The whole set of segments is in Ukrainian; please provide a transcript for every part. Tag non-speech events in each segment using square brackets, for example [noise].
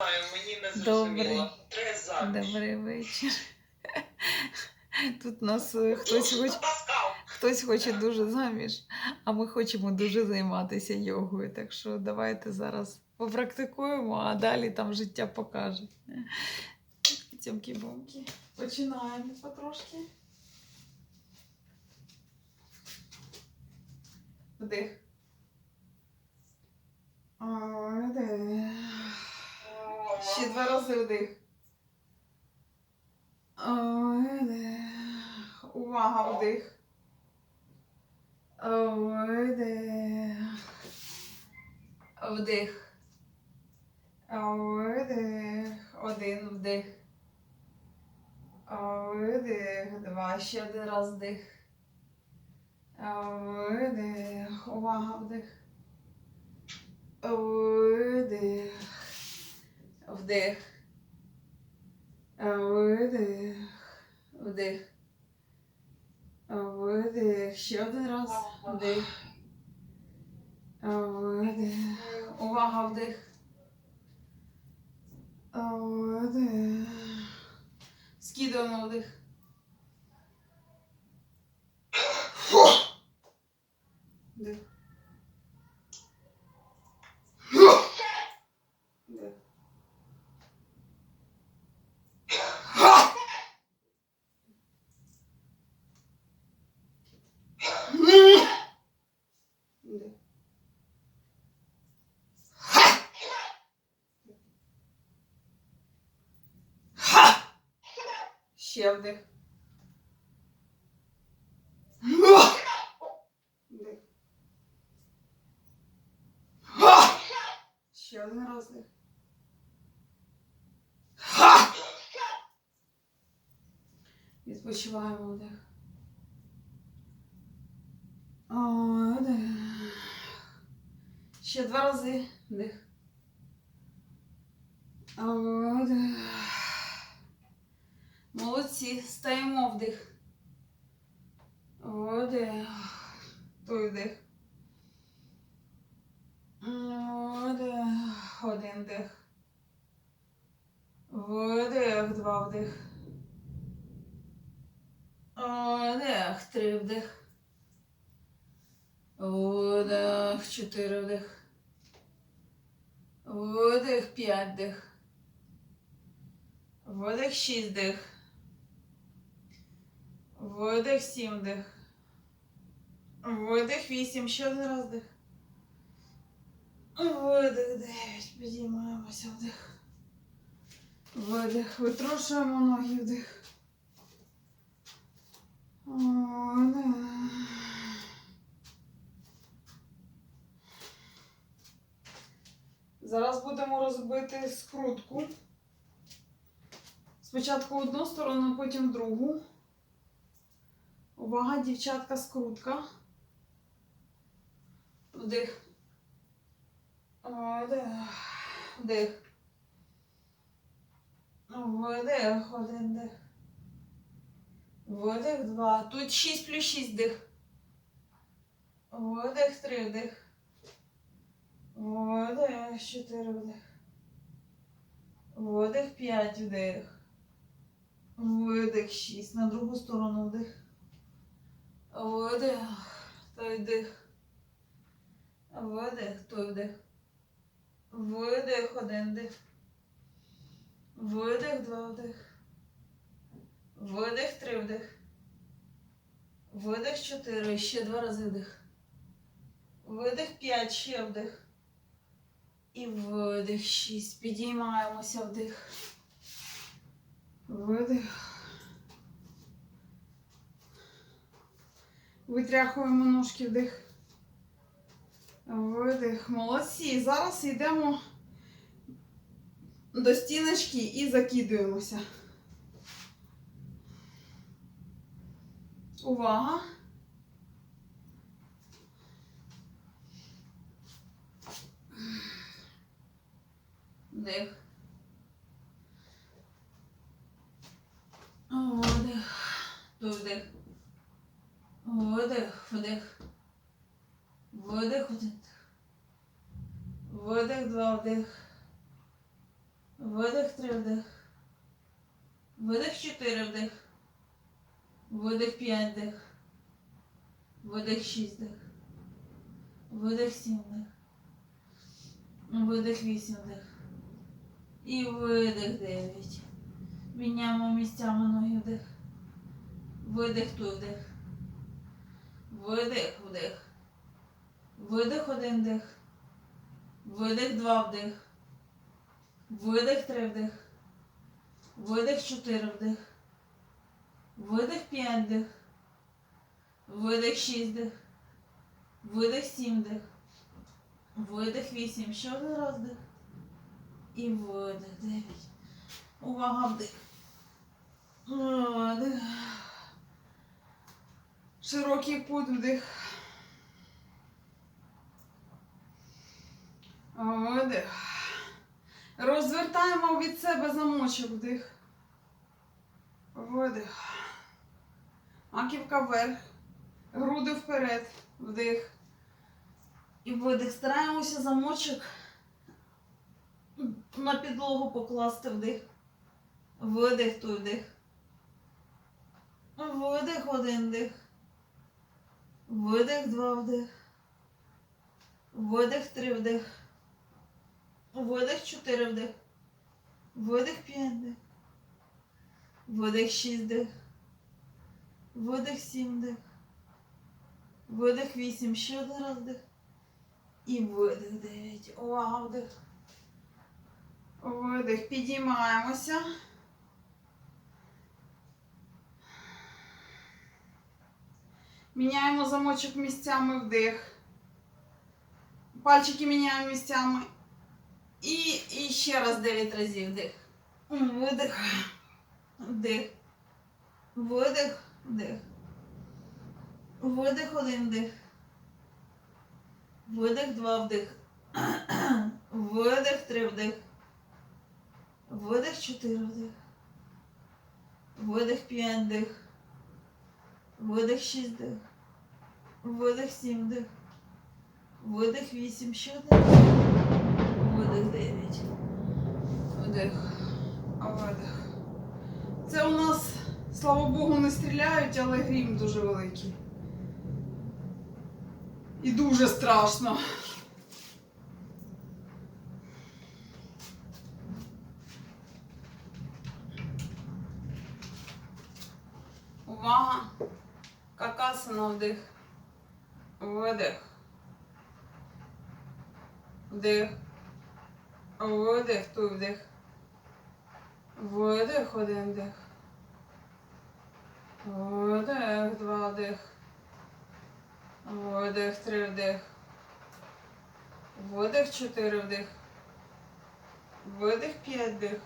Мені не Добрий. Добрий вечір. [laughs] Тут нас е, хтось хоче, хтось хоче дуже заміж, а ми хочемо дуже займатися йогою. Так що давайте зараз попрактикуємо, а далі там життя покаже. Цьомкі-бомки. Починаємо потрошки. Вдих. Вдих. Ще два рази вдих. Увага, вдих. Вдих. Вдих. Вдих. Один вдих. Вдих. Два. Ще один раз вдих. Вдих. Увага, вдих. Вдих. Вдих. Видих. Вдих. Видих. Ще один раз. Вдих. Видих. Увага, вдих. Видих. Скидуємо вдих. Вдих. Вдих. Ще вдих. Вдих. Ще один раз вдих. Відпочиваємо вдих. Вдих. Ще два рази вдих. Вдих. Молодці, стаємо вдих. Вдих. Той вдих. Вдих. Один вдих. Вдих, два вдих. Вдих, три вдих. Вдих, чотири вдих. Вдих, п'ять вдих. Вдих, шість вдих. Видих, сім вдих. Видих, вісім, ще один раз вдих. Видих, дев'ять. Підіймаємося вдих. Видих. Витрушуємо ноги вдих. Зараз будемо розбити скрутку. Спочатку одну сторону, потім другу. Увага, дівчатка, скрутка. Вдих. Вдих. Вдих. Один дих. Видих, два. Тут 6 плюс 6 дих. Видих, три вдих. Видих, чотири вдих. Видих, п'ять вдих. Видих, шість. На другу сторону вдих. Видих, той дих. Видих, той вдих. Видих, один дих. Видих, два вдих. Видих, три вдих. Видих, чотири. Ще два рази вдих. Видих, п'ять, ще вдих. І видих, шість. Підіймаємося вдих. Видих. Витряхуємо ножки вдих. Видих. Молодці. Зараз йдемо до стіночки і закидуємося. Увага. Вдих. Вдих. Вдих. Видих, вдих. Видих, один. Видих, два вдих. Видих три вдих. Видих чотири вдих. Видих п'ять вдих. Видих шість вдих. Видих сім вдих. Видих вісім вдих. І видих дев'ять. Міняємо місцями ноги вдих. Видих той вдих. Видих вдих. Видих один вдих. Видих два вдих. Видих три вдих. Видих чотири вдих. Видих п'ять вдих. Видих шість вдих. Видих сім вдих. Видих вісім. Ще один раз вдих. І видих дев'ять. Увага вдих. Видих. Широкий путь вдих. Видих. Розвертаємо від себе замочок вдих. Видих. Маківка вверх. Груди вперед. Вдих. І видих. Стараємося замочок на підлогу покласти вдих. Видих той вдих. Видих один вдих. Видих два вдих. Видих три вдих. Видих чотири вдих. Видих п'ять вдих. Видих шість вдих. Видих сім вдих. Видих вісім. Ще один раз вдих. І видих дев'ять. Увага вдих. Видих. Підіймаємося. Міняємо замочок місцями вдих. Пальчики міняємо місцями. І, і ще раз 9 разів вдих. Видих. Вдих. Видих. Вдих. Видих один вдих. Видих два вдих. Видих три вдих. Видих чотири вдих. Видих п'ять вдих. Видих шість вдих. Видих сім вдих. Видих вісім. Ще один. Видих дев'ять. Вдих. Видих. Це у нас, слава Богу, не стріляють, але грім дуже великий. І дуже страшно. Увага! Какасана вдих. Видих. Вдих. Видих, тут вдих. Видих, один вдих. Видих, два вдих. Видих, три вдих. Видих, чотири вдих. Видих, п'ять вдих.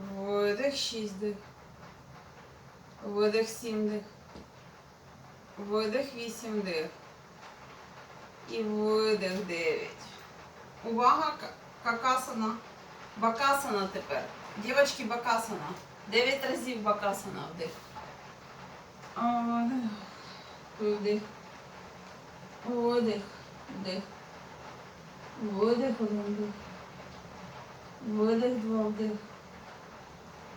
Видих, шість вдих. Видих, сім вдих. Видих, вісім вдих. І видих, дев'ять. Увага, какасана. Бакасана тепер. Дівочки, бакасана. Дев'ять разів бакасана Вдих. Вдих. Видих. Вдих. Видих, один вдих. Видих, два вдих.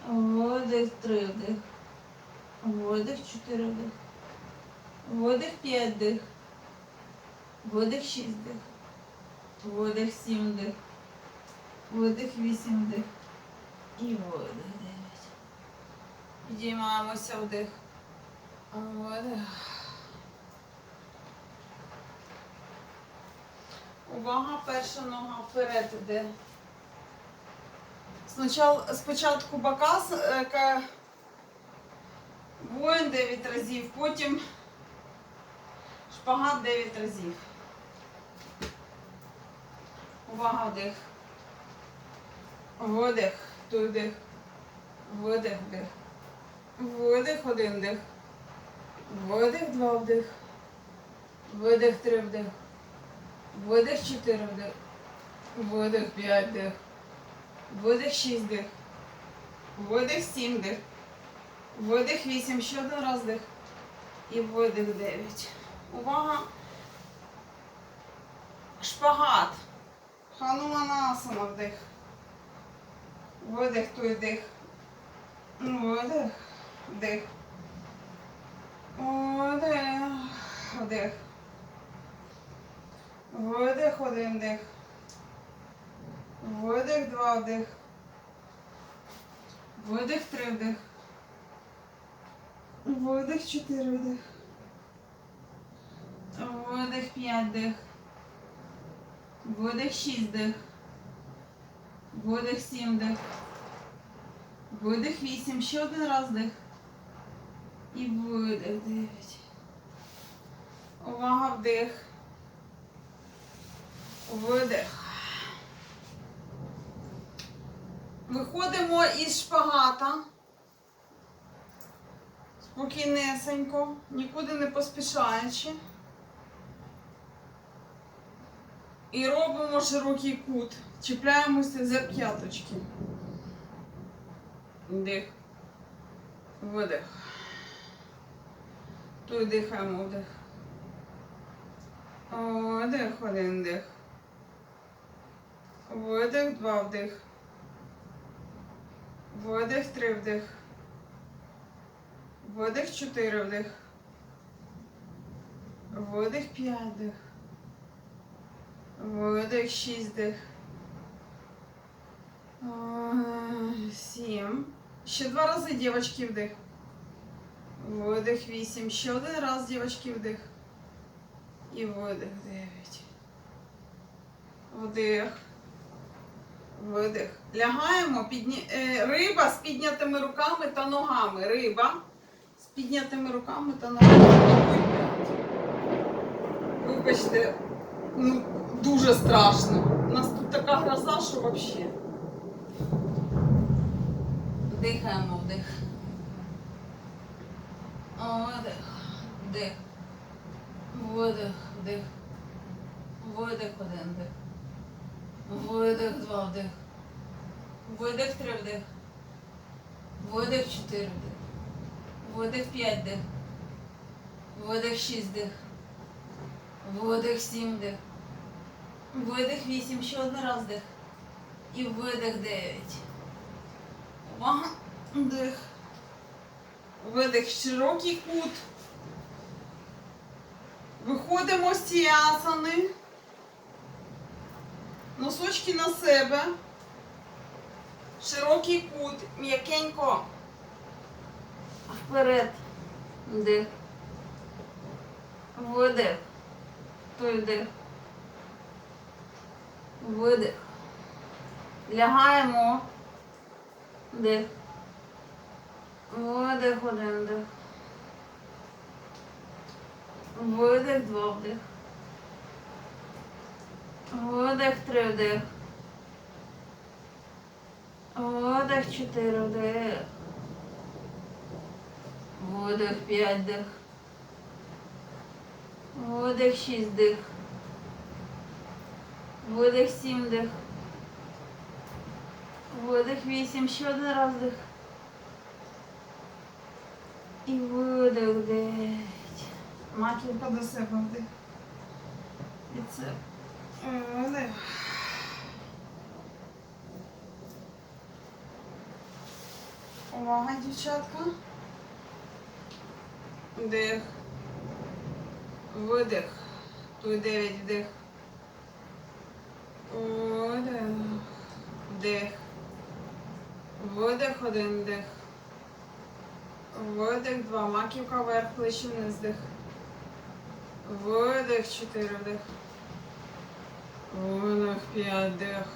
Видих, три вдих. Видих, чотири вдих. Видих, п'ять вдих. Видих, шість вдих. Видих, сім вдих. Видих, вісім вдих. І видих, дев'ять. Підіймаємося вдих. Видих. Увага, перша нога вперед іде. Спочатку, бакас, е, воїн 9 разів, потім шпагат 9 разів. Увага, вдих. Видих, той вдих. Видих, вдих. Видих, один вдих. Видих, два вдих. Видих, три вдих. Видих, чотири вдих. Видих, п'ять вдих. Видих, шість вдих. Видих, сім вдих. Видих, вісім. Ще один раз вдих. І видих, дев'ять. Увага. Шпагат. Хануманасана вдих. Видих, той дих. Видих, дих. Видих, вдих. Видих, один дих. Видих, два вдих. Видих, три вдих. Видих, чотири вдих. Видих, п'ять дих. Видих, шість дих. Видих, сім дих. Видих, вісім. Ще один раз дих. І видих, дев'ять. Увага, вдих. Видих. Виходимо із шпагата. Спокійнесенько, нікуди не поспішаючи. І робимо широкий кут. Чіпляємося за п'яточки. Вдих. Видих. Тут дихаємо вдих. Вдих, один дих. Видих, два вдих. Видих, три вдих. Видих, чотири вдих. Видих, п'ять вдих. Видих, шість дих. Сім. Ще два рази дівочки вдих. Видих вісім. Ще один раз дівочки вдих. І видих дев'ять. Вдих. Видих. Лягаємо. Підні... е, риба з піднятими руками та ногами. Риба з піднятими руками та ногами. Вибачте, ну, дуже страшно. У нас тут така гроза, що взагалі. Дихаємо вдих. Видих. Вдих. Видих. Вдих. Видих один дих. Видих два вдих. Видих три вдих. Видих чотири вдих. Видих п'ять дих. Видих шість дих. Видих сім дих. Видих вісім, ще один раз дих. І видих дев'ять. Увага. Дих. Видих. Широкий кут. Виходимо з цієї. Носочки на себе. Широкий кут. М'якенько. Вперед. Дих. Видих. Той вдих. Видих. Лягаємо. Дих. Видих, один дих. Видих, два вдих. Видих, три вдих. Видих, чотири вдих. Видих, п'ять дих. Видих, шість дих. Видих, сім дих. Видих, вісім. Ще один раз дих. І видих, дев'ять. Маківка до себе вдих. І це. Видих. Увага, дівчатка. Вдих. Видих. Тут дев'ять вдих. Вдих. Видих, один вдих. Видих, два. Маківка вверх, плечі вниз вдих. Видих, чотири вдих. Видих, п'ять вдих.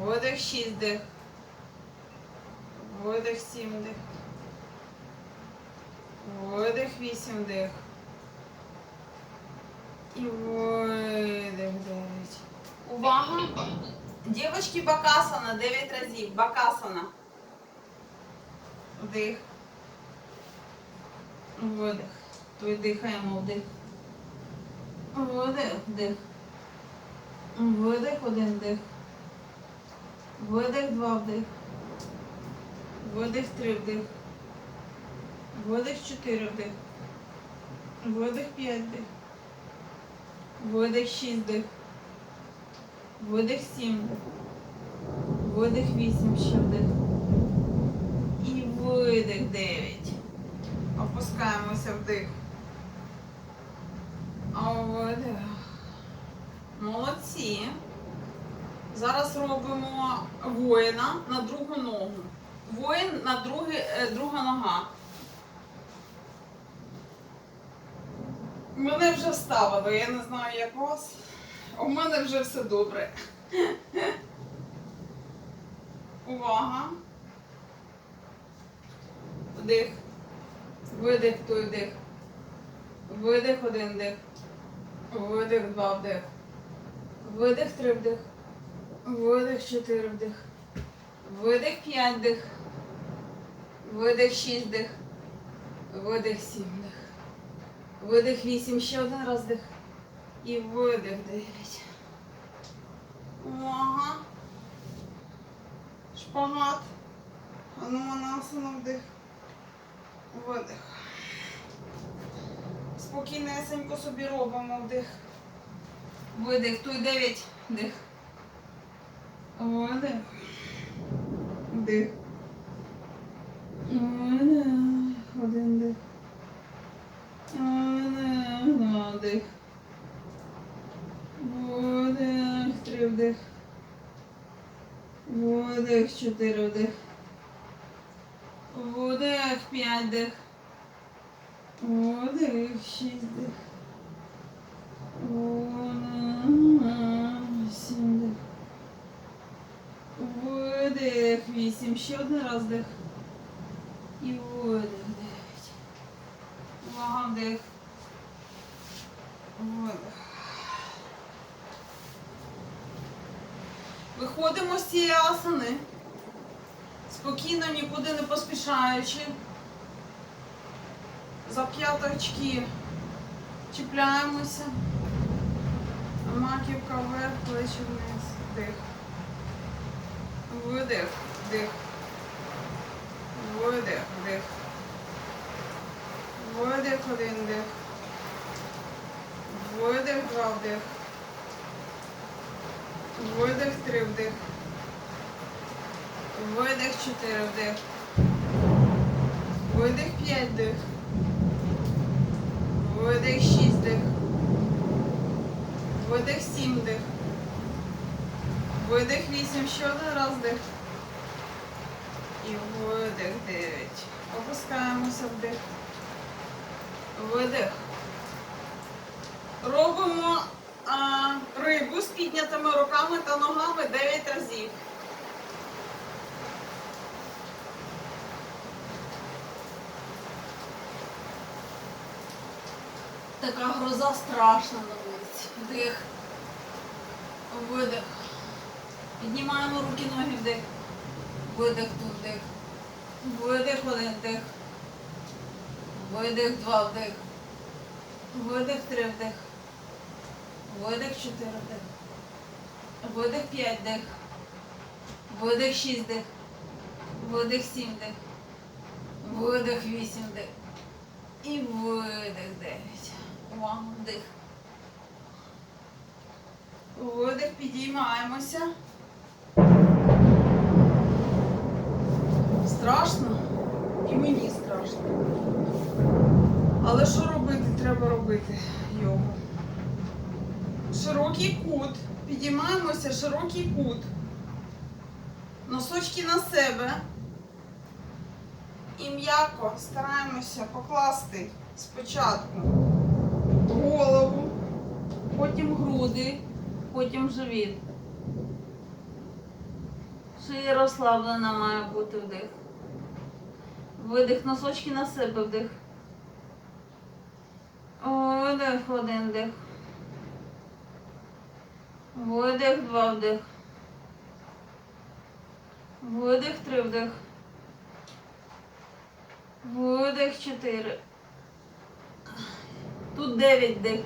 Видих, шість вдих. Видих, сім вдих. Видих, вісім вдих. І видих, дев'ять. Увага! Дівочки, бакасана, 9 разів. Бакасана. Вдих. Видих. То й дихаємо вдих. Видих, вдих. Видих, один вдих. Видих, два вдих. Видих, три вдих. Видих, чотири вдих. Видих, п'ять вдих. Видих, шість вдих. Видих, сім. Видих вісім, ще вдих. І видих дев'ять. Опускаємося вдих. Видих. Молодці. Зараз робимо воїна на другу ногу. Воїн на друге, е, друга нога. Мене вже ставили, я не знаю, як вас. У мене вже все добре. Увага. Вдих. Видих, той вдих. Видих, один вдих. Видих, два вдих. Видих, три вдих. Видих, чотири вдих. Видих, п'ять вдих. Видих, шість вдих. Видих, сім вдих. Видих, вісім, ще один раз вдих. І видих, дев'ять. Ага. Шпагат. Ануманасана вдих. Видих. Спокійнесенько собі робимо вдих. Видих. Туй дев'ять. Вдих. Видих. Вдих. Видих. Один дих. Видих. Два вдих. Видих. Три вдих. Видих. Чотири вдих. Видих. П'ять вдих. Видих. Шість вдих. Видих. Сім вдих. Видих. Вісім. Ще один раз вдих. І видих. Дев'ять. Видих. Виходимо з цієї асани. Спокійно, нікуди не поспішаючи. За п'яточки чіпляємося. Маківка вверх, плечі вниз. Вдих. Видих, вдих. Видих, вдих. Видих, один вдих. Видих, два вдих. Видих, три вдих. Видих, чотири вдих. Видих, п'ять вдих. Видих, шість вдих. Видих, сім вдих. Видих, вісім, ще один раз вдих. І видих, дев'ять. Опускаємося вдих. Видих. Робимо а, рибу з піднятими руками та ногами 9 разів. Така гроза страшна на вулиці. Вдих. Видих. Піднімаємо руки, ноги вдих. Видих тут вдих. Видих один вдих. Видих два вдих. Видих три вдих. Видих чотири вдих. Видих п'ять вдих. Видих шість вдих. Видих сім вдих. Видих вісім вдих. І видих дев'ять. Увага, вдих. Видих, підіймаємося. Страшно і мені страшно. Але що робити? Треба робити його. Широкий кут. Підіймаємося, широкий кут. Носочки на себе. І м'яко стараємося покласти спочатку голову, потім груди, потім живіт. Шия розслаблена має бути вдих. Видих, носочки на себе вдих. Видих, один вдих. Видих, два вдих. Видих, три вдих. Видих, чотири. Тут дев'ять вдих.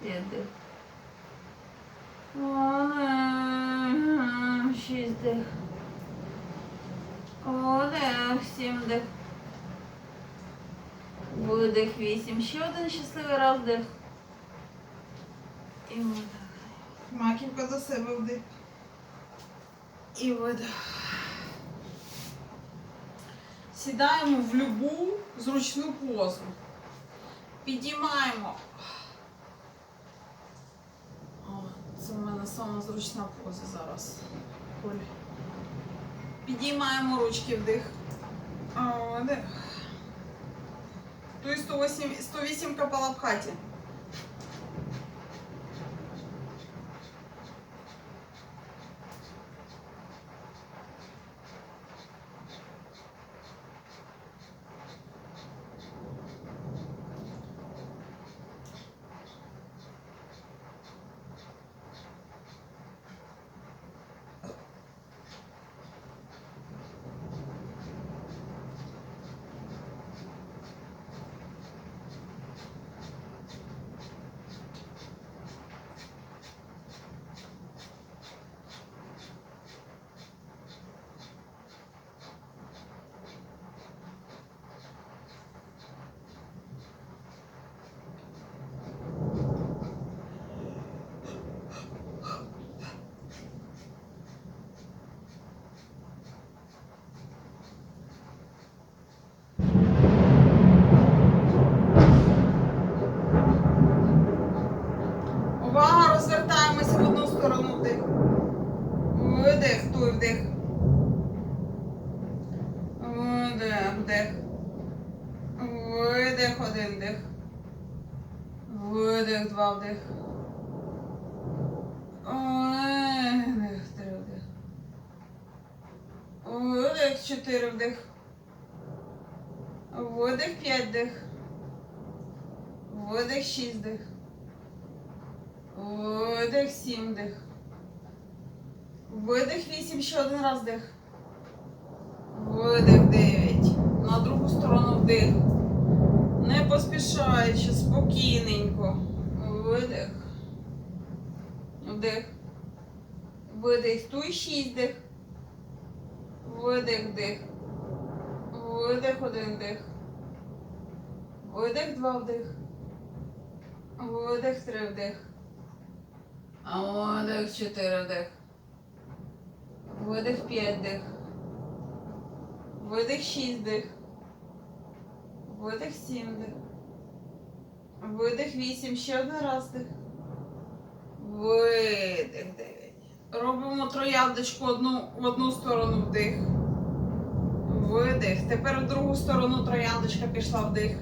П'ять вдих. Шість вдих. Один, сім вдих. Видих вісім. Ще один щасливий раз вдих. І видих. Маківка до себе вдих. І видих. Сідаємо в любу зручну позу. Підіймаємо. О, це в мене сама зручна поза зараз. Підіймаємо ручки вдих. Вдих. Ту і 108, 108 капала в хаті. Увага, розвертаємося в одну сторону вдих. Видих, туй вдих. Видих, вдих. Видих, один вдих. Видих, два вдих. Видих, три вдих. Видих, чотири вдих. Видих, п'ять вдих. Видих, шість вдих. Видих, сім дих. Видих, вісім, ще один раз дих. Видих, дев'ять. На другу сторону вдих. Не поспішаючи, спокійненько. Видих. Вдих. Видих. Туй шість дих. Видих, дих. Видих, один дих. Видих, два вдих. Видих, три вдих. А Видих, чотири вдих. Видих, п'ять дих. Видих, шість дих. Видих, сім дих. Видих, вісім. Ще один раз дих. Видих, дев'ять. Робимо трояндочку одну, в одну сторону вдих. Видих. Тепер в другу сторону трояндочка пішла вдих.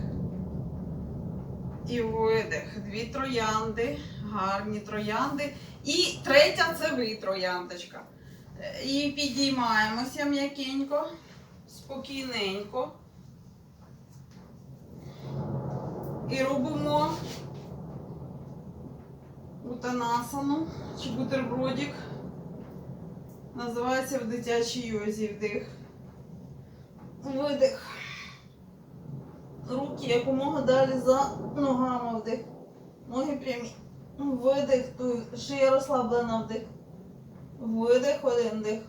І видих. Дві троянди, гарні троянди. І третя це ви, трояндочка. Е, І підіймаємося м'якенько, спокійненько. І робимо утанасану чи бутербродик. Називається в дитячій йозі вдих. Видих. Руки якомога далі за ногами вдих. Ноги прямі. Видих, туй, шия розслаблена вдих. Видих, один дих.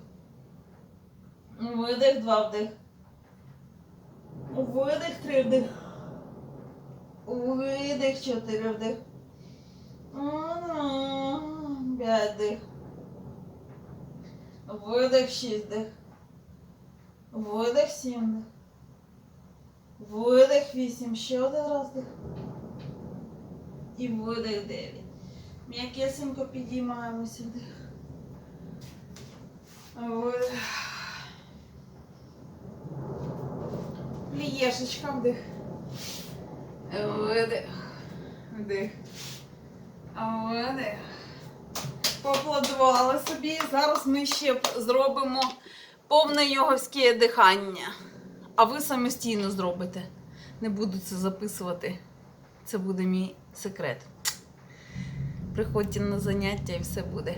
Видих, два вдих. Видих, три вдих. Видих, чотири вдих. П'ять дих. Видих, шість дих. Видих, сім дих. Видих, вісім. Ще один раз дих. І видих, дев'ять. М'якесенько підіймаємося вдих. Видих. Лієшечка вдих. Видих. Вдих. Видих. Поаплодували собі. Зараз ми ще зробимо повне йоговське дихання. А ви самостійно зробите. Не буду це записувати. Це буде мій секрет. Приходьте на заняття і все буде.